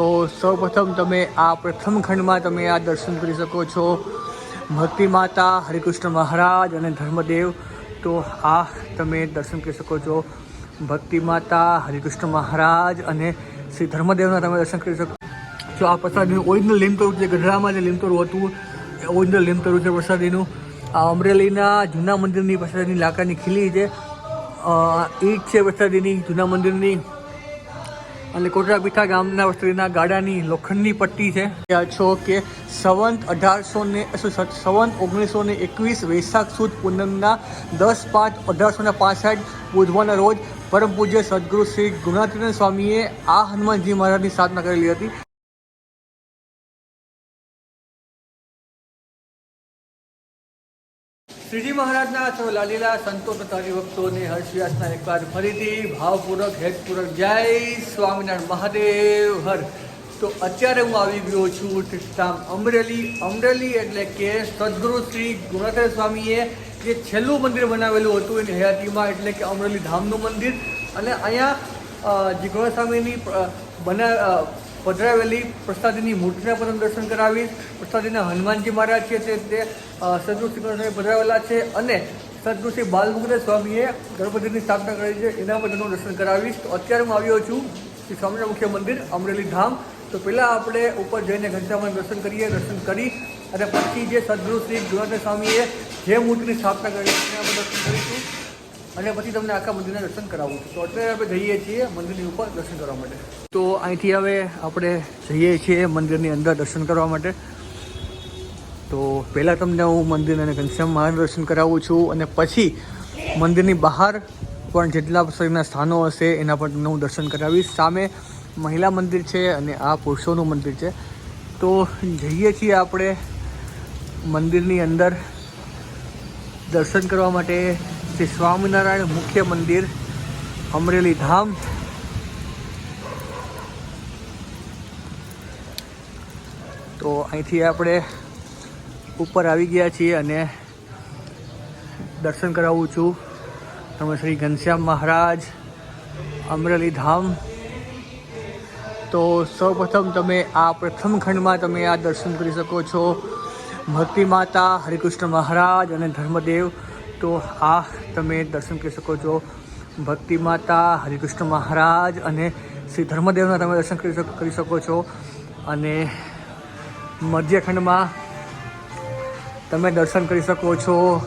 તો સૌપ્રથમ તમે આ પ્રથમ ખંડમાં તમે આ દર્શન કરી શકો છો. ભક્તિ માતા, હરિકૃષ્ણ મહારાજ અને ધર્મદેવ, તો આ તમે દર્શન કરી શકો છો. ભક્તિ માતા, હરિકૃષ્ણ મહારાજ અને શ્રી ધર્મદેવના તમે દર્શન કરી શકો. છો આ પ્રસાદીનું ઓરિજિનલ લીમતરું જે ગઢડામાં જે લીમતરું હતું ઓરિજિનલ લીમતરું છે પ્રસાદીનું. આ અમરેલીના જૂના મંદિરની પ્રસાદીની લાકડાની ખીલી છે. એ જ છે પ્રસાદીની જૂના મંદિરની અને કોટડા પીઠા ગામના વસ્ત્રીના ગાડાની લોખંડની પટ્ટી છે. છો કે સંવંત અઢારસો ને સંવંત ઓગણીસો ને એકવીસ વૈશાખ સુદ પૂનમના દસ પાંચ અઢારસો ને પાસઠ બુધવારના રોજ પરમ પૂજ્ય સદગુરુ શ્રી ગુણાતીર્થ સ્વામીએ આ હનુમાનજી મહારાજની સ્થાપના કરેલી હતી. શ્રીજી મહારાજના સૌ લાલીલા સંતો તથા હરિભક્તોને હર્ષવ્યાસના એકવાર ફરીથી ભાવપૂર્વક, હેતપૂર્વક જય સ્વામિનારાયણ મહાદેવ, હર. તો અત્યારે હું આવી ગયો છું તીર્થધામ અમરેલી. અમરેલી એટલે કે સદગુરુ શ્રી ગુણાધર સ્વામીએ જે છેલ્લું મંદિર બનાવેલું હતું એની હયાતીમાં એટલે કે અમરેલી ધામનું મંદિર. અને અહીંયા જે ગુણાધર સ્વામીની બના પધરાવેલી પ્રસાદીની મૂર્તિના પણ દર્શન કરાવીશ પ્રસાદીના હનુમાનજી મહારાજ છે તે તે સદગુરુ પધરાવેલા છે અને સદગુરુ શ્રી સ્વામીએ ગણપતિની સ્થાપના કરી છે. એના પણ તેનું દર્શન કરાવીશ. તો અત્યારે હું આવ્યો છું શ્રી સ્વામિનારાયણ મુખ્ય મંદિર, અમરેલી ધામ. તો પહેલાં આપણે ઉપર જઈને ઘનશ્યામના દર્શન કરીએ, દર્શન કરી અને પછી જે સદગુરુ શ્રી ગુણાધર સ્વામીએ જે મૂર્તિની સ્થાપના કરી એના પણ દર્શન કરીશું. અને પછી તમને આખા મંદિરના દર્શન કરાવું છું. તો અત્યારે આપણે જઈએ છીએ મંદિરની ઉપર દર્શન કરવા માટે. તો અહીંથી હવે આપણે જઈએ છીએ મંદિરની અંદર દર્શન કરવા માટે. તો પહેલાં તમને હું મંદિર અને ઘનશ્યામ મહારાજ દર્શન કરાવું છું અને પછી મંદિરની બહાર પણ જેટલા શરીરના સ્થાનો હશે એના પર તમને હું દર્શન કરાવીશ. સામે મહિલા મંદિર છે અને આ પુરુષોનું મંદિર છે. તો જઈએ છીએ આપણે મંદિરની અંદર દર્શન કરવા માટે. શ્રી સ્વામિનારાયણ મુખ્ય મંદિર અમરેલી ધામ. તો અહીંથી આપણે ઉપર આવી ગયા છીએ અને દર્શન કરાવું છું. તમે શ્રી ઘનશ્યામ મહારાજ, અમરેલી ધામ. તો સૌપ્રથમ તમે આ પ્રથમ ખંડમાં તમે આ દર્શન કરી શકો છો. ભક્તિ માતા, હરિકૃષ્ણ મહારાજ અને ધર્મદેવ તો આ તમે દર્શન કરી શકો છો. ભક્તિ માતા હરિકૃષ્ણ મહારાજ અને શ્રી ધર્મદેવના તમે દર્શન કરી કરી શકો છો. અને મધ્યખંડમાં તમે દર્શન કરી શકો છો.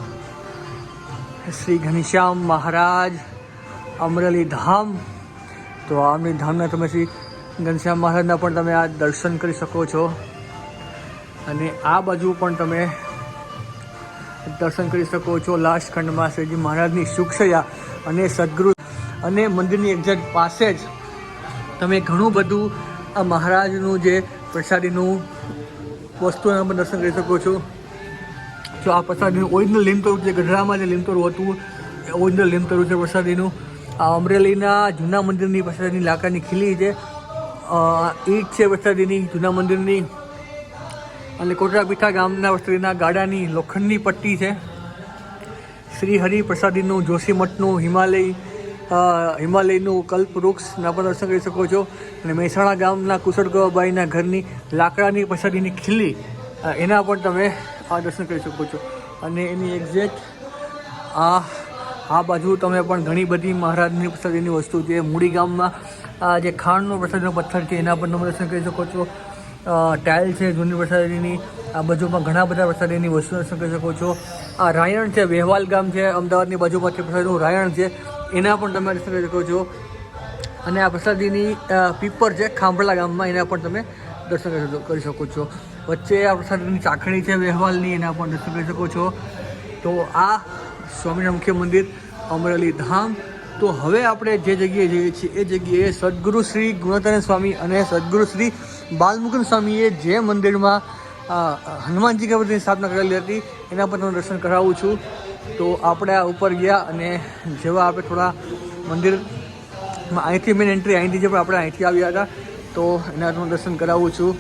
શ્રી ઘનશ્યામ મહારાજ, અમરેલી ધામ. તો આ અમરેલી ધામના તમે શ્રી ઘનશ્યામ મહારાજના પણ તમે આ દર્શન કરી શકો છો. અને આ બાજુ પણ તમે દર્શન કરી શકો છો. લાસ્ટ ખંડમાં શ્રીજી મહારાજની સુક્ષયા અને સદગુરુ અને મંદિરની એક્ઝેક્ટ પાસે જ તમે ઘણું બધું આ મહારાજનું જે પ્રસાદીનું વસ્તુઓના પણ દર્શન કરી શકો છો. જો આ પ્રસાદીનું ઓરિજિનલ લીમતરું જે ગઢડામાં જે લીમતરું હતું, એ ઓરિજિનલ લીમતરું છે પ્રસાદીનું. આ અમરેલીના જૂના મંદિરની પ્રસાદીની લાકડાની ખીલી છે. ઈટ છે પ્રસાદીની, જૂના મંદિરની. અને કોટરાપીઠા ગામના વસ્ત્રીના ગાડાની લોખંડની પટ્ટી છે. શ્રી હરિપ્રસાદીનું જોશીમઠનું હિમાલય હિમાલયનું હિમાલયનું કલ્પવૃક્ષના પણ દર્શન કરી શકો છો. અને મહેસાણા ગામના કુશળગવાબાઈના ઘરની લાકડાની પ્રસાદીની ખીલી એના પણ તમે આ દર્શન કરી શકો છો. અને એની એક્ઝેક્ટ આ આ બાજુ તમે પણ ઘણી બધી મહારાજની પ્રસાદીની વસ્તુ છે. મૂડી ગામમાં જે ખાણનો પ્રસાદીનો પથ્થર છે, એના પણ તમે દર્શન કરી શકો છો. ટાઇલ છે, જૂની પ્રસાદીની આ બાજુમાં ઘણા બધા પ્રસાદીની વસ્તુ દર્શન કરી શકો છો. આ રાયણ છે, વેહવાલ ગામ છે, અમદાવાદની બાજુમાંથી પ્રસાદીનું રાયણ છે. એના પણ તમે દર્શન કરી શકો છો. અને આ પ્રસાદીની પીપર છે, ખાંભળા ગામમાં એના પણ તમે દર્શન કરી શકો છો. વચ્ચે આ પ્રસાદીની ચાખણી છે, વેહવાલની, એના પણ દર્શન કરી શકો છો. તો આ સ્વામિનારાયણ મુખ્ય મંદિર અમરેલી ધામ. તો હવે આપણે જે જગ્યાએ જઈએ છીએ, એ જગ્યાએ સદગુરુ શ્રી ગુણાતાનંદ સ્વામી અને સદગુરુ શ્રી બાલમુકુંદ સ્વામીએ જે મંદિરમાં હનુમાનજી ગણપતિની સ્થાપના કરેલી હતી, એના પર હું દર્શન કરાવું છું. તો આપણે આ ઉપર ગયા અને જેવા આપણે થોડા મંદિર અહીંથી મેન એન્ટ્રી અહીંથી જે આપણે અહીંથી આવ્યા હતા, તો એના હું દર્શન કરાવું છું.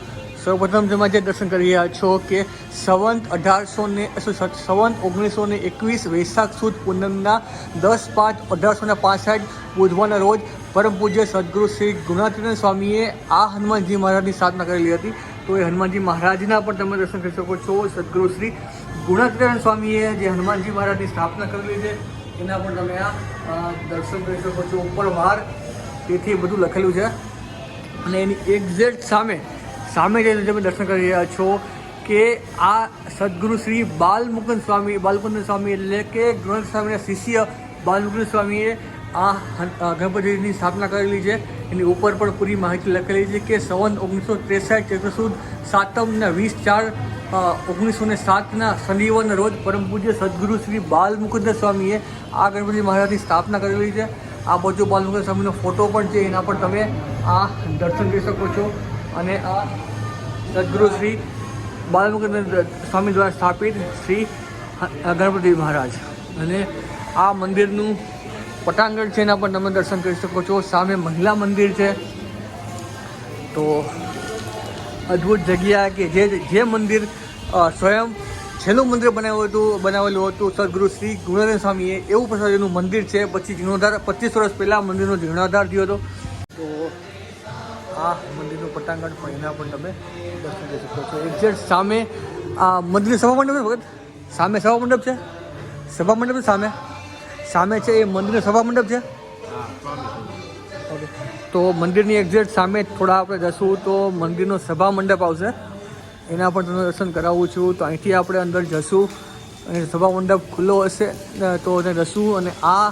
સૌપ્રથમ તમે જે દર્શન કરી રહ્યા છો કે સંવંત અઢારસો ને સંવંત ઓગણીસો ને એકવીસ વૈશાખ સુદ પૂનમના દસ પાંચ અઢારસો ને પાસઠ બુધવારના રોજ પરમ પૂજ્ય સદગુરુ શ્રી ગુણાતીર્થ સ્વામીએ આ હનુમાનજી મહારાજની સ્થાપના કરેલી હતી. તો એ હનુમાનજી મહારાજના પણ તમે દર્શન કરી શકો છો. સદગુરુ શ્રી ગુણાતીર્થ સ્વામીએ જે હનુમાનજી મહારાજની સ્થાપના કરેલી છે, એના પણ તમે આ દર્શન કરી શકો છો. ઉપર વાર તેથી બધું લખેલું છે. અને એની એક્ઝેક્ટ સામે સામે જઈને તમે દર્શન કરી રહ્યા છો કે આ સદગુરુ શ્રી બાલમુકુંદ સ્વામી બાલમુકુંદ સ્વામી એટલે કે ગ્રંથ સ્વામીના શિષ્ય બાલમુકુંદ સ્વામીએ આ ગણપતિની સ્થાપના કરેલી છે. એની ઉપર પણ પૂરી માહિતી લખેલી છે કે સવન ઓગણીસો ત્રેસઠ ચૈત્રસુદ સાતમના વીસ ચાર ઓગણીસો ને સાતના શનિવારના રોજ પરમ પૂજ્ય સદગુરુ શ્રી બાલમુકુંદ સ્વામીએ આ ગણપતિ મહારાજની સ્થાપના કરેલી છે. આ બાજુ બાલમુકુંદ સ્વામીનો ફોટો પણ છે. એના પર તમે આ દર્શન કરી શકો છો. અને આ સદગુરુ શ્રી બાલમુકુંદ સ્વામી દ્વારા સ્થાપિત શ્રી ગણપતિ મહારાજ. અને આ મંદિરનું પટાંગણ છે એના પર તમે દર્શન કરી શકો છો. સામે મહિલા મંદિર છે. તો અદ્ભુત જગ્યા કે જે જે મંદિર સ્વયં છેલ્લું મંદિર બનાવ્યું હતું, બનાવેલું હતું સદગુરુ શ્રી ગુણેન્દ્ર સ્વામીએ. એવું પ્રસાદનું મંદિર છે. પછી જીર્ણોદ્ધાર, પચીસ વર્ષ પહેલાં મંદિરનો જીર્ણોદ્ધાર થયો હતો. તો આ મંદિરનું પટાંગણ પણ એના પણ તમે દર્શન કરી શકો છો. એક્ઝેક્ટ સામે આ મંદિર સભા મંડપ વખત સામે સભા મંડપ છે? સભા મંડપ સામે? સામે છે એ મંદિરનો સભા મંડપ છે? તો મંદિરની એક્ઝેક્ટ સામે થોડા આપણે જશું તો મંદિરનો સભા મંડપ આવશે. એના પણ તમને દર્શન કરાવું છું. તો અહીંથી આપણે અંદર જશું. અને સભા મંડપ ખુલ્લો હશે. તો એને જશું. અને આ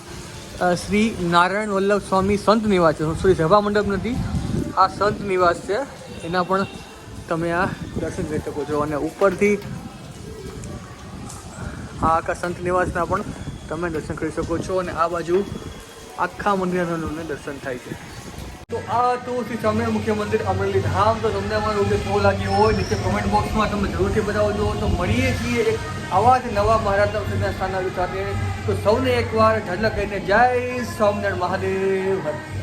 શ્રી નારાયણ વલ્લભ સ્વામી સંત નિવાસ છે. સોરી, સભા મંડપ નથી. આ સંત નિવાસ છે. એના પણ તમે આ દર્શન કરી શકો છો. અને ઉપરથી આ આખા સંત નિવાસના પણ તમે દર્શન કરી શકો છો. અને આ બાજુ આખા મંદિરનું દર્શન થાય છે. તો આ હતું શ્રી સ્વામી મુખ્ય મંદિર અમરેલી ધામ. તો તમને અમારો વીડિયો કેવો લાગ્યો હોય નીચે કોમેન્ટ બોક્સમાં તમે જરૂરથી બતાવજો. તો મળીએ છીએ એક આવા જ નવા મહારાષ્ટ્ર સંસ્કૃતિના સ્થાન સાથે. તો સૌને એકવાર ઝલક કહીને જય સ્વામિનારાયણ મહાદેવ.